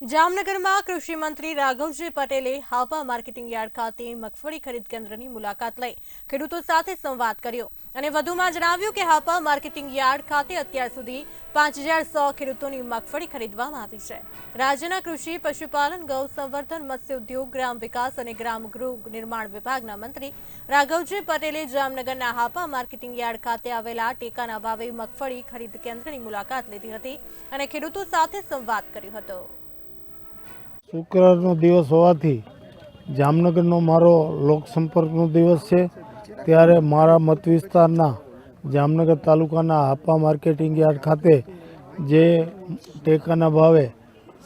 જામનગરમાં કૃષિ મંત્રી રાઘવજી પટેલે હાપા માર્કેટિંગ યાર્ડ ખાતે મગફળી ખરીદ કેન્દ્રની મુલાકાત લઈ ખેડૂતો સાથે સંવાદ કર્યો અને વધુમાં જણાવ્યું કે હાપા માર્કેટિંગ યાર્ડ ખાતે અત્યાર સુધી પાંચ હજાર સો ખેડૂતોની મગફળી ખરીદવામાં આવી છે. રાજ્યના કૃષિ, પશુપાલન, ગૌ સંવર્ધન, મત્સ્ય ઉદ્યોગ, ગ્રામ વિકાસ અને ગ્રામ ગૃહ નિર્માણ વિભાગના મંત્રી રાઘવજી પટેલે જામનગરના હાપા માર્કેટિંગ યાર્ડ ખાતે આવેલા ટેકાના ભાવે મગફળી ખરીદ કેન્દ્રની મુલાકાત લીધી હતી અને ખેડૂતો સાથે સંવાદ કર્યો હતો. શુક્રવારનો દિવસ હોવાથી જામનગરનો મારો લોકસંપર્કનો દિવસ છે. ત્યારે મારા મત વિસ્તારના જામનગર તાલુકાના હાપા માર્કેટિંગ યાર્ડ ખાતે જે ટેકાના ભાવે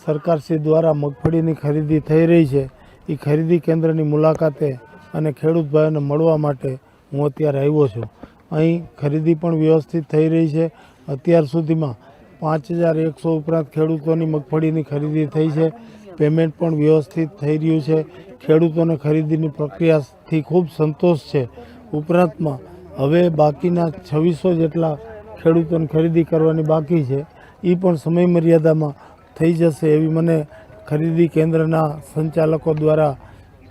સરકારશ્રી દ્વારા મગફળીની ખરીદી થઈ રહી છે એ ખરીદી કેન્દ્રની મુલાકાતે અને ખેડૂત ભાઈઓને મળવા માટે હું અત્યારે આવ્યો છું. અહીં ખરીદી પણ વ્યવસ્થિત થઈ રહી છે. અત્યાર સુધીમાં પાંચ હજાર એકસો ઉપરાંત ખેડૂતોની મગફળીની ખરીદી થઈ છે. પેમેન્ટ પણ વ્યવસ્થિત થઈ રહ્યું છે. ખેડૂતોને ખરીદીની પ્રક્રિયાથી ખૂબ સંતોષ છે. ઉપરાંતમાં હવે બાકીના છવ્વીસો જેટલા ખેડૂતોને ખરીદી કરવાની બાકી છે. એ પણ સમય મર્યાદામાં થઈ જશે એવી મને ખરીદી કેન્દ્રના સંચાલકો દ્વારા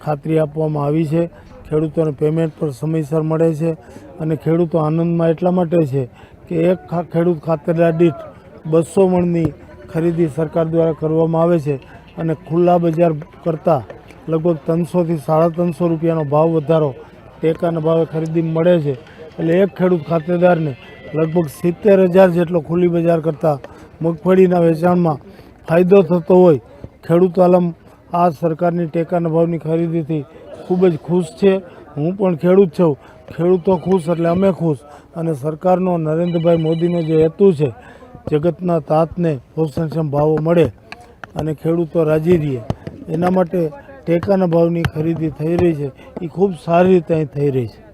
ખાતરી આપવામાં આવી છે. ખેડૂતોને પેમેન્ટ પણ સમયસર મળે છે અને ખેડૂતો આનંદમાં એટલા માટે છે કે એક ખેડૂત ખાતેદાર દીઠ બસો મણની ખરીદી સરકાર દ્વારા કરવામાં આવે છે અને ખુલ્લા બજાર કરતાં લગભગ ત્રણસોથી સાડા ત્રણસો રૂપિયાનો ભાવ વધારો ટેકાના ભાવે ખરીદી મળે છે. એટલે એક ખેડૂત ખાતેદારને લગભગ સિત્તેર હજાર જેટલો ખુલ્લી બજાર કરતાં મગફળીના વેચાણમાં ફાયદો થતો હોય, ખેડૂત આલમ આ સરકારની ટેકાના ભાવની ખરીદીથી ખૂબ જ ખુશ છે. હું પણ ખેડૂત છું. ખેડૂતો ખુશ એટલે અમે ખુશ. અને સરકારનો નરેન્દ્રભાઈ મોદીનો જે હેતુ છે જગતના તાતને પોષણક્ષમ ભાવો મળે અને ખેડૂતો રાજી રહે એના માટે ટેકાના ભાવની ખરીદી થઈ રહી છે. એ ખૂબ સારી રીતે અહીં થઈ રહી છે.